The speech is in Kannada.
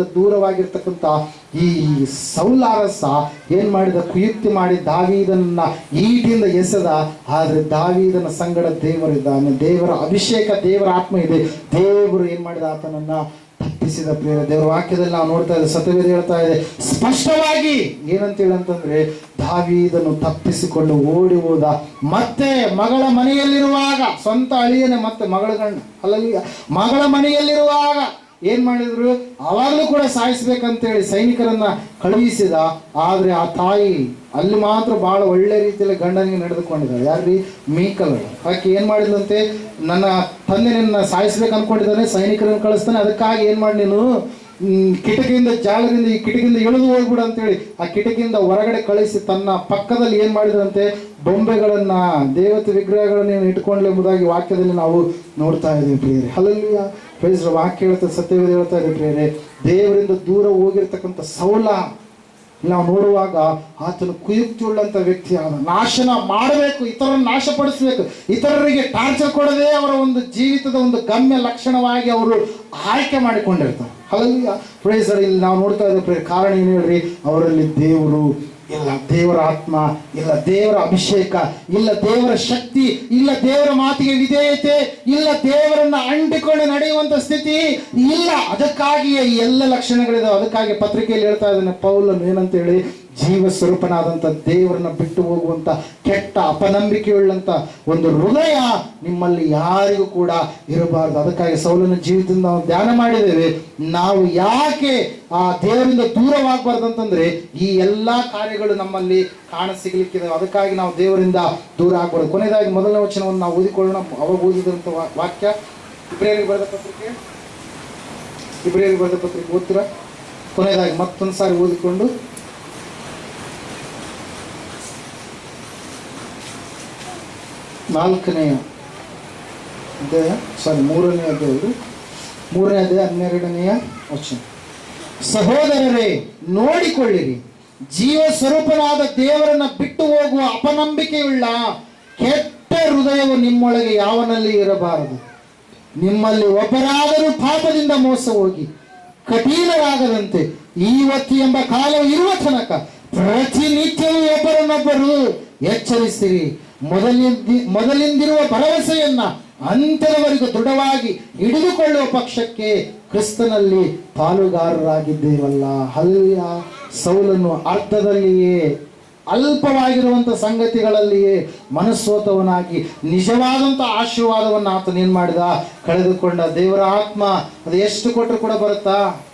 ದೇವರಿಂದ ದೂರವಾಗಿರ್ತಕ್ಕಂಥ ಈ ಸೌಲಾರಸ ಏನ್ ಮಾಡಿದ, ಕುಯುಕ್ತಿ ಮಾಡಿ ದಾವೀದನ್ನ ಈಟಿಂದ ಎಸೆದ. ಆದ್ರೆ ದಾವೀದನ ಸಂಗಡ ದೇವರಿದ್ದಾನೆ ದೇವರ ಅಭಿಷೇಕ, ದೇವರ ಆತ್ಮ ಇದೆ. ದೇವರು ಏನ್ ಮಾಡಿದ, ಆತನನ್ನ ತಪ್ಪಿಸಿದ ಪ್ರಿಯ ದೇವರ ವಾಕ್ಯದಲ್ಲಿ ನಾವು ನೋಡ್ತಾ ಇದ್ದೇವೆ ಸತ್ಯವೇದ ಹೇಳ್ತಾ ಇದೆ, ಸ್ಪಷ್ಟವಾಗಿ ಏನಂತೇಳಿ ಅಂತಂದ್ರೆ ದಾವೀದನು ತಪ್ಪಿಸಿಕೊಂಡು ಓಡಿ ಹೋದ. ಮತ್ತೆ ಮಗಳ ಮನೆಯಲ್ಲಿರುವಾಗ, ಸ್ವಂತ ಅಳಿಯನೆ ಮತ್ತೆ ಮಗಳ ಗಂಡ ಅಲ್ಲ ಮಗಳ ಮನೆಯಲ್ಲಿರುವಾಗ ಏನ್ ಮಾಡಿದ್ರು? ಅವಾಗಲೂ ಕೂಡ ಸಾಯಿಸ್ಬೇಕಂತೇಳಿ ಸೈನಿಕರನ್ನ ಕಳುಹಿಸಿದ. ಆದ್ರೆ ಆ ತಾಯಿ ಅಲ್ಲಿ ಮಾತ್ರ ಬಹಳ ಒಳ್ಳೆ ರೀತಿಯಲ್ಲಿ ಗಂಡನಿಗೆ ನಡೆದುಕೊಂಡಿದ್ದಾಳೆ. ಯಾರ್ರಿ? ಮೀಕಲ್ ಆಕೆ ಏನ್ ಮಾಡಿದ್ಲಂತೆ? ನನ್ನ ತಂದೆ ನಿನ್ನ ಸಾಯಿಸ್ಬೇಕು ಅನ್ಕೊಂಡಿದ್ದಾನೆ ಸೈನಿಕರನ್ನು ಕಳಿಸ್ತಾನೆ. ಅದಕ್ಕಾಗಿ ಏನ್ ಮಾಡಿ ನೀನು? ಕಿಟಕಿಯಿಂದ ಜಾಲದಿಂದ ಈ ಕಿಟಕಿಯಿಂದ ಇಳಿದು ಹೋಗ್ಬಿಡು ಅಂತೇಳಿ ಆ ಕಿಟಕಿಯಿಂದ ಹೊರಗಡೆ ಕಳಿಸಿ ತನ್ನ ಪಕ್ಕದಲ್ಲಿ ಏನು ಮಾಡಿದ್ರಂತೆ? ಬೊಂಬೆಗಳನ್ನ, ದೇವತೆ ವಿಗ್ರಹಗಳನ್ನ ಇಟ್ಕೊಂಡ್ಲೆ ಎಂಬುದಾಗಿ ವಾಕ್ಯದಲ್ಲಿ ನಾವು ನೋಡ್ತಾ ಇದ್ದೀವಿ ಪ್ರಿಯರೇ. ಅಲ್ಲಲ್ಲಿ ಪ್ರೈಸ್ ವಾಕ್ಯ ಹೇಳ್ತಾ ಸತ್ಯವೇದ ಹೇಳ್ತಾ ಇದ್ದೀವಿ ಪ್ರಿಯರೇ. ದೇವರಿಂದ ದೂರ ಹೋಗಿರ್ತಕ್ಕಂಥ ಸೌಲ ನಾವು ನೋಡುವಾಗ ಆತನು ಕುಯುಕ್ತಿಯುಳ್ಳಂತ ವ್ಯಕ್ತಿ ಆದ. ನಾಶನ ಮಾಡಬೇಕು, ಇತರರನ್ನು ನಾಶಪಡಿಸಬೇಕು, ಇತರರಿಗೆ ಟಾರ್ಚರ್ ಕೊಡದೆ ಅವರ ಒಂದು ಜೀವಿತದ ಒಂದು ಗಮ್ಯ ಲಕ್ಷಣವಾಗಿ ಅವರು ಆಯ್ಕೆ ಮಾಡಿಕೊಂಡಿರ್ತಾರೆ. ಹಾಗಾಗಿ ಪ್ರೇಸರ್ ಇಲ್ಲಿ ನಾವು ನೋಡ್ತಾ ಇದ್ದೇವೆ ಕಾರಣ ಏನು ಹೇಳ್ರಿ? ಅವರಲ್ಲಿ ದೇವರು ಇಲ್ಲ ದೇವರ ಆತ್ಮ, ಇಲ್ಲ ದೇವರ ಅಭಿಷೇಕ, ಇಲ್ಲ ದೇವರ ಶಕ್ತಿ, ಇಲ್ಲ ದೇವರ ಮಾತಿಗೆ ವಿಧೇಯತೆ, ಇಲ್ಲ ದೇವರನ್ನ ಅಂಟಿಕೊಂಡು ನಡೆಯುವಂತ ಸ್ಥಿತಿ, ಇಲ್ಲ. ಅದಕ್ಕಾಗಿಯೇ ಎಲ್ಲ ಲಕ್ಷಣಗಳಿದಾವೆ. ಅದಕ್ಕಾಗಿ ಪತ್ರಿಕೆಯಲ್ಲಿ ಹೇಳ್ತಾ ಇದ್ದಾನೆ ಪೌಲನು ಏನಂತ ಹೇಳಿ? ಜೀವ ಸ್ವರೂಪನಾದಂಥ ದೇವರನ್ನ ಬಿಟ್ಟು ಹೋಗುವಂಥ ಕೆಟ್ಟ ಅಪನಂಬಿಕೆಯುಳ್ಳಂಥ ಒಂದು ಹೃದಯ ನಿಮ್ಮಲ್ಲಿ ಯಾರಿಗೂ ಕೂಡ ಇರಬಾರದು. ಅದಕ್ಕಾಗಿ ಸೌಲನ ಜೀವಿತದಿಂದ ನಾವು ಧ್ಯಾನ ಮಾಡಿದ್ದೇವೆ. ನಾವು ಯಾಕೆ ಆ ದೇವರಿಂದ ದೂರವಾಗಬಾರ್ದು ಅಂತಂದ್ರೆ ಈ ಎಲ್ಲ ಕಾರ್ಯಗಳು ನಮ್ಮಲ್ಲಿ ಕಾಣ ಸಿಗ್ಲಿಕ್ಕಿದೆ ಅದಕ್ಕಾಗಿ ನಾವು ದೇವರಿಂದ ದೂರ ಆಗ್ಬಾರ್ದು. ಕೊನೆಯದಾಗಿ ಮೊದಲನೇ ವಚನವನ್ನು ನಾವು ಓದಿಕೊಳ್ಳೋಣ. ಅವಾಗ ಓದಿದಂಥ ವಾಕ್ಯ. ಇಬ್ರಿಯರಿಗೆ ಬರೆದ ಪತ್ರಿಕೆ. ಇಬ್ರಿಯರಿಗೆ ಬರೆದ ಪತ್ರಿಕೆ. ಓದ್ತೀರಾ? ಕೊನೆಯದಾಗಿ ಮತ್ತೊಂದು ಸಾರಿ ಓದಿಕೊಂಡು ನಾಲ್ಕನೆಯ ಅಧ್ಯಾಯ ಸಾರಿ ಮೂರನೇ ಅಧ್ಯಾಯ ಮೂರನೇ ಅಧ್ಯಾಯ ಹನ್ನೆರಡನೆಯ ವಚನ. ಸಹೋದರರೇ, ನೋಡಿಕೊಳ್ಳಿರಿ. ಜೀವ ಸ್ವರೂಪನಾದ ದೇವರನ್ನ ಬಿಟ್ಟು ಹೋಗುವ ಅಪನಂಬಿಕೆಯುಳ್ಳ ಕೆಟ್ಟ ಹೃದಯವು ನಿಮ್ಮೊಳಗೆ ಯಾವನಲ್ಲಿ ಇರಬಾರದು? ನಿಮ್ಮಲ್ಲಿ ಒಬ್ಬರಾದರೂ ಪಾಪದಿಂದ ಮೋಸ ಹೋಗಿ, ಕಠಿಣರಾಗದಂತೆ ಇವತ್ತು ಎಂಬ ಕಾಲ ಇರುವ ತನಕ ಪ್ರತಿನಿತ್ಯವೂ ಒಬ್ಬರನ್ನೊಬ್ಬರು ಎಚ್ಚರಿಸಿರಿ. ಮೊದಲಿಂದ, ಮೊದಲಿಂದಿರುವ ಭರವಸೆಯನ್ನ ಅಂತ್ಯದವರೆಗೂ ದೃಢವಾಗಿ ಹಿಡಿದುಕೊಳ್ಳುವ ಪಕ್ಷಕ್ಕೆ ಕ್ರಿಸ್ತನಲ್ಲಿ ಪಾಲುಗಾರರಾಗಿದ್ದೇವಲ್ಲ ಹಲ್ಯ ಸೌಲನ್ನು ಅರ್ಥದಲ್ಲಿಯೇ ಅಲ್ಪವಾಗಿರುವಂಥ ಸಂಗತಿಗಳಲ್ಲಿಯೇ ಮನಸ್ಸೋತವನಾಗಿ ನಿಜವಾದಂಥ ಆಶೀರ್ವಾದವನ್ನು ಆತ ಮಾಡಿದ? ಕಳೆದುಕೊಂಡ ದೇವರ ಆತ್ಮ ಅದು ಎಷ್ಟು ಕೊಟ್ಟರು ಕೂಡ ಬರುತ್ತಾ?